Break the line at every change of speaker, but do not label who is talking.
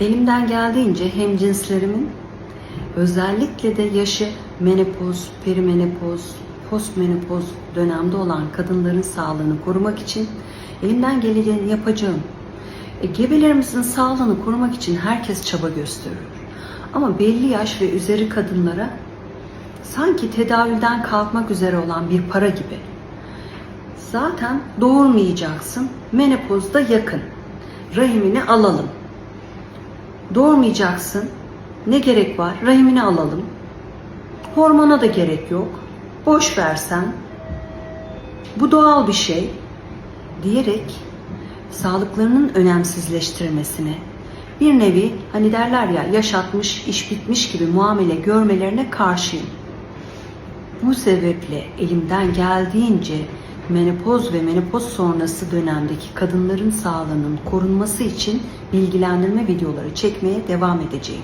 Elimden geldiğince hem cinslerimin özellikle de yaşı menopoz, perimenopoz, postmenopoz dönemde olan kadınların sağlığını korumak için elimden geleni yapacağım. E, gebelerimizin sağlığını korumak için herkes çaba gösterir. Ama belli yaş ve üzeri kadınlara sanki tedavülden kalkmak üzere olan bir para gibi. Zaten doğurmayacaksın. Menopozda yakın. Rahimini alalım. Doğurmayacaksın. Ne gerek var? Rahimini alalım. Hormona da gerek yok. Boş versen. Bu doğal bir şey diyerek sağlıklarının önemsizleştirmesine bir nevi hani derler ya yaş atmış iş bitmiş gibi muamele görmelerine karşıyım. Bu sebeple elimden geldiğince menopoz ve menopoz sonrası dönemdeki kadınların sağlığının korunması için bilgilendirme videoları çekmeye devam edeceğim.